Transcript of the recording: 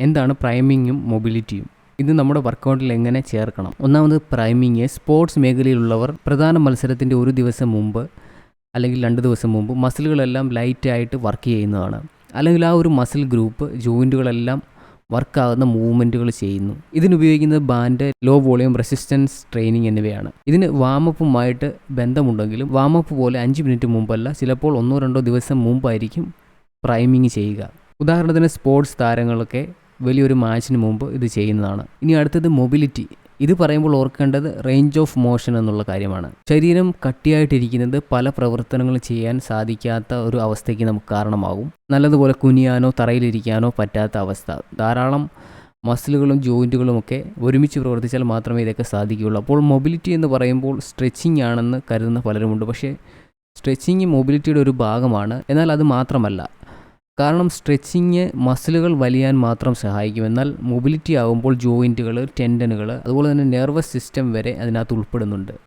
എന്താണ് പ്രൈമിങ്ങും മൊബിലിറ്റിയും ഇത് നമ്മുടെ വർക്കൗട്ടിൽ എങ്ങനെ ചേർക്കണം? ഒന്നാമത് പ്രൈമിങ് സ്പോർട്സ് മേഖലയിലുള്ളവർ പ്രധാന മത്സരത്തിന്റെ ഒരു ദിവസം മുമ്പ് അല്ലെങ്കിൽ രണ്ട് ദിവസം മുമ്പ് മസിലുകളെല്ലാം ലൈറ്റായിട്ട് വർക്ക് ചെയ്യുന്നതാണ്. അല്ലെങ്കിൽ ആ ഒരു മസിൽ ഗ്രൂപ്പ് ജോയിന്റുകളെല്ലാം വർക്കാകുന്ന മൂവ്മെന്റുകൾ ചെയ്യുന്നു. ഇതിനുപയോഗിക്കുന്നത് band low volume resistance training എന്നിവയാണ്. ഇതിന് വാമപ്പുമായിട്ട് ബന്ധമുണ്ടെങ്കിലും വാമപ്പ് പോലെ അഞ്ച് മിനിറ്റ് മുമ്പല്ല ചിലപ്പോൾ ഒന്നോ രണ്ടോ ദിവസം മുമ്പായിരിക്കും പ്രൈമിങ് ചെയ്യുക. ഉദാഹരണത്തിന് സ്പോർട്സ് താരങ്ങളൊക്കെ വലിയൊരു മാച്ചിന് മുമ്പ് ഇത് ചെയ്യുന്നതാണ്. ഇനി അടുത്തത് മൊബിലിറ്റി. ഇത് പറയുമ്പോൾ ഓർക്കേണ്ടത് റേഞ്ച് ഓഫ് മോഷൻ എന്നുള്ള കാര്യമാണ്. ശരീരം കട്ടിയായിട്ടിരിക്കുന്നത് പല പ്രവർത്തനങ്ങൾ ചെയ്യാൻ സാധിക്കാത്ത ഒരു അവസ്ഥയ്ക്ക് നമുക്ക് കാരണമാകും. നല്ലതുപോലെ കുനിയാനോ തറയിലിരിക്കാനോ പറ്റാത്ത അവസ്ഥ. ധാരാളം മസിലുകളും ജോയിന്റുകളും ഒക്കെ ഒരുമിച്ച് പ്രവർത്തിച്ചാൽ മാത്രമേ ഇതൊക്കെ സാധിക്കുകയുള്ളൂ. അപ്പോൾ മൊബിലിറ്റി എന്ന് പറയുമ്പോൾ സ്ട്രെച്ചിങ് ആണെന്ന് കരുതുന്ന പലരുമുണ്ട്. പക്ഷേ സ്ട്രെച്ചിങ് മൊബിലിറ്റിയുടെ ഒരു ഭാഗമാണ്. എന്നാൽ അത് മാത്രമല്ല. കാരണം സ്ട്രെച്ചിങ് മസിലുകൾ വലിയാൻ മാത്രം സഹായിക്കും. എന്നാൽ മൊബിലിറ്റി ആകുമ്പോൾ ജോയിന്റുകൾ ടെൻഡനുകൾ അതുപോലെ തന്നെ നെർവസ് സിസ്റ്റം വരെ അതിനകത്ത് ഉൾപ്പെടുന്നുണ്ട്.